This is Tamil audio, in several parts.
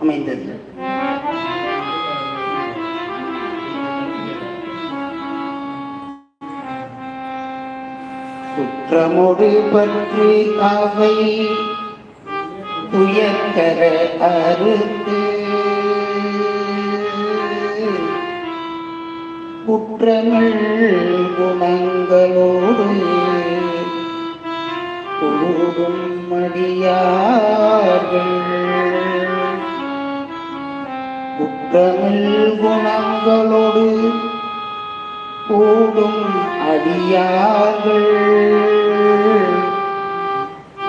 அமைந்தது. குற்றமொடு பற்றி அவை துயக்கர அறுத்து குற்றமிழ் குணங்களோடு கூடும் மடியார்கள் தமிழ் குணங்களோடு கூடும் அடியார்கள்.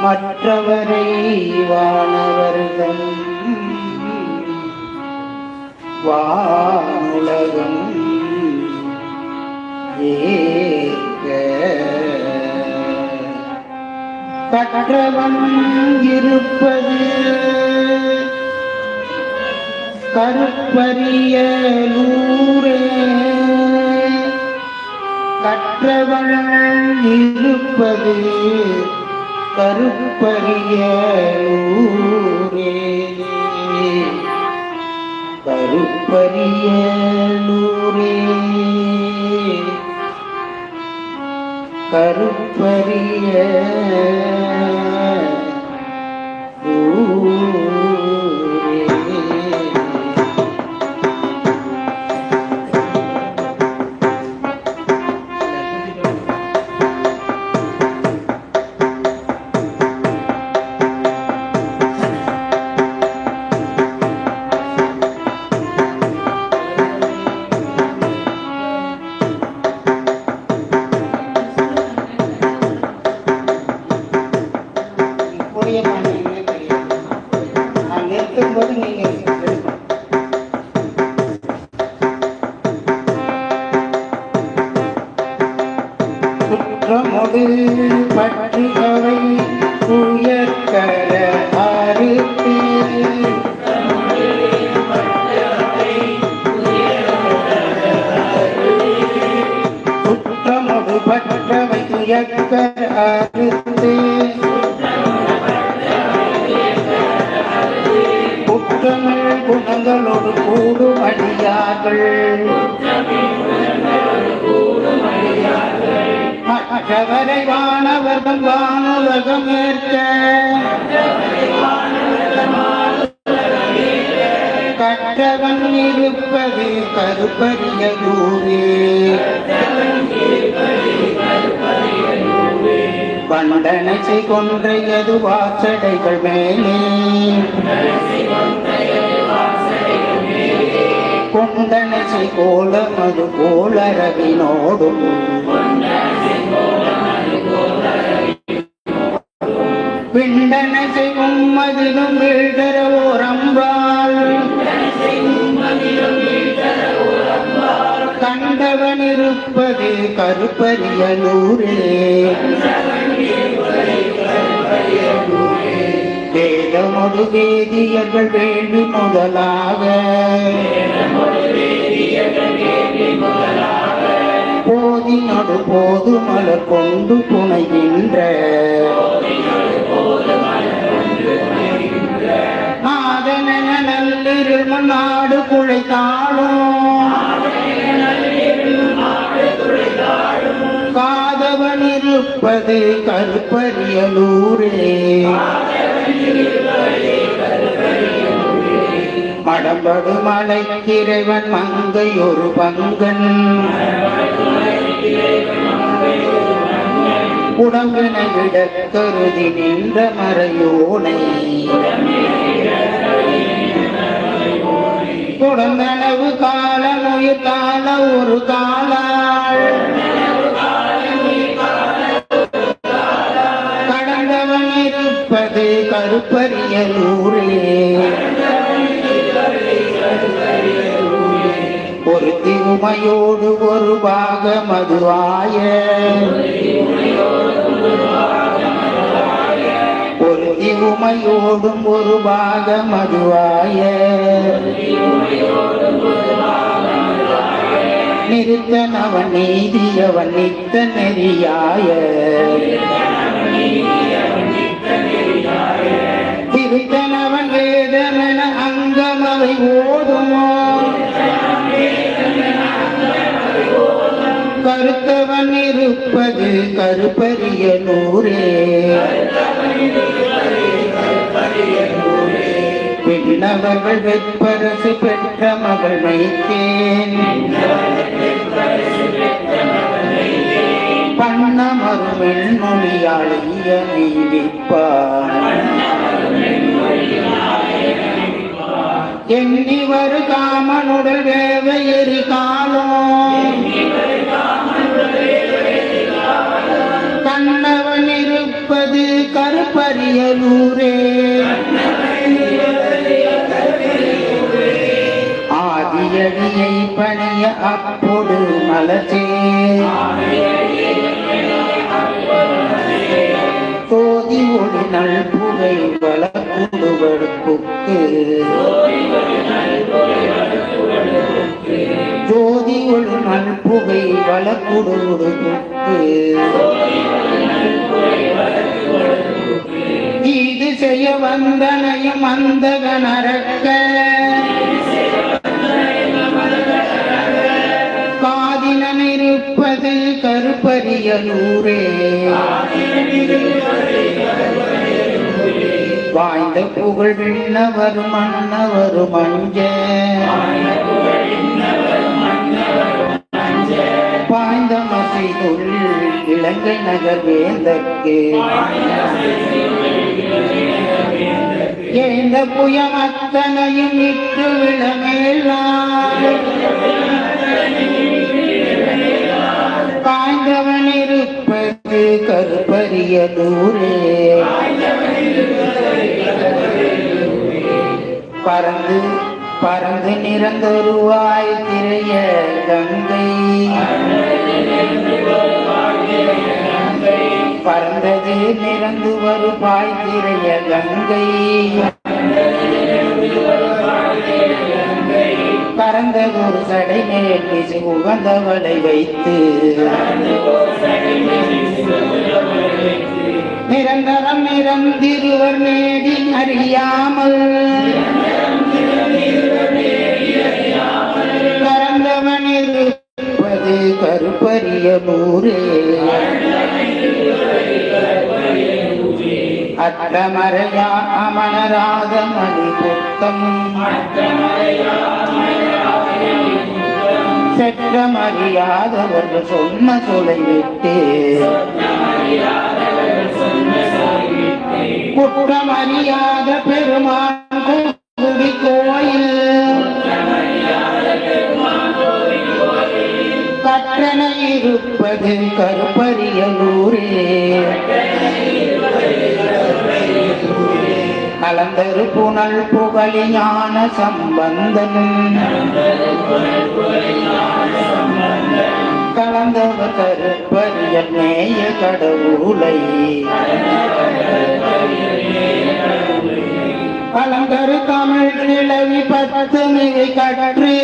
மற்றவரை வானவர்கள். வானுலகம் ஏற்க கற்றவன் இருப்பது கருப்பரியலூரே கற்றவன் இருப்பது கருப்பரியலூரே கருப்பரியலூரே கருப்பரிய ஊரே. பற்றவை உயர்கர அறுத்து குற்றமிழ் குணங்களோடு கூடும் அடியார்கள் மற்றவரை வானவர்கள் வானுலகம் ஏற்க. கற்றவன் இருப்பது கருப்பரிய தூரே கொன்றையது வாசடைகள் மேலே. கொண்டனசை கோலமது கோளரவினோடும் பிண்டனசை உம்மதிலும் வீழ்தர ஓரம்பால் கண்டவன் இருப்பது கருப்பரியலூரே வேதமொடு வேதியர்கள் வேள்வி முதலாக. போதினொடு போது மலர் கொண்டு துணைகின்ற நல்லிருள் நாடு குழைத்தாலும் காதவன் இருப்பது கருப்பரியலூரே. மடம்படு மலைக்கிறைவன் மங்கை ஒரு பங்கன். உடம்பினை விட கருதி நின்ற மறையோனை. குடந்தனவு கால நோய் கால ஒரு காலாள். கடந்தவன் இருப்பது கருப்பரியலூரே ஒரு திவுமையோடு ஒரு பாக மதுவாய திவுமையோடும் ஒரு பாகம் மதுவாய நிறுத்தனவன் நீதியவன் நித்த நெறியாய. திருத்தனவன் வேதமென அங்க அதை ஓதுமோ. கருத்தவன் இருப்பது கருப்பரிய விண்ணவர்கள் வெற்பரசு பெற்ற மகள் வைத்தேன் பண்ண பண்ணமருமென் மொழியாளிய நீடிப்பான். எண்ணி வரு காமனுடல் வேவ எரி காலம் கண்ணவன் இருப்பது கருப்பரியலூரே. அப்போது மலர்ச்சி. கோதி ஒளி நல் புகை வளர்ப்புக்கு ஜோதி ஒளி நல் புகை வளர்ப்புக்கு இது செய்ய வந்தனையும் அந்தக நரக்க கருப்பரியலூரே வாய்ந்த புகழ் விண்ணவரும் மன்னவரும் அஞ்ச. பாய்ந்த மசைதுள் இலங்கை நகர் வேந்தற்கு ஏந்த புயம் இட்டு விளமேலாம் கருப்பரிய தூரே பறந்து பறந்து நிறந்தொருவாய் திரைய கங்கை. பறந்தது நிறந்து வருவாய் திரைய கங்கை. அறந்த பறந்ததொரு சடை மேல் உகந்தவளை வைத்து. நிரந்தரம் நிறந்திருவர் நேடி அறியாமல். கரந்தவன் இருப்பது கருப்பரிய நூறு. அட்டமரையா அமனராக மணி புத்தம் சற்றம் அறியாதவர்கள் சொன்ன சொலை விட்டு. குற்றமறியாத பெருமான் குடி கோயில். கற்றன இருப்பது கருப்பரியலூரே நலந்தரு புனல் புகழி ஞான சம்பந்தனும் கலந்தவர் கருப்பரிய நேய கடவுளை. கலந்தரு தமிழ் நிலவி பத்து மிகை கற்று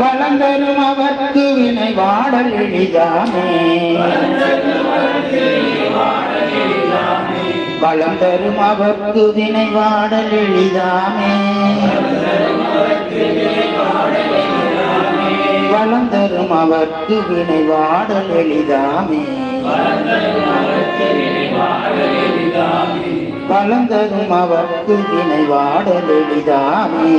கலந்தரும் அவர்க்கு வினை வாடல் எளிதானே வளம் தரும் அவர்க்கு வினை வாடல் எளிதாமே. வளம் தரும் அவர்க்கு வினை வாடல் எளிதாமே. பலம் தரும் அவர்க்கு வினை வாடல் எளிதாமே.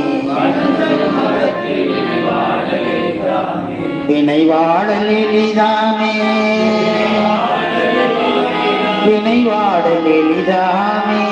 வினை வாடல் எளிதாமே. வினை வாடல் எளிதாமே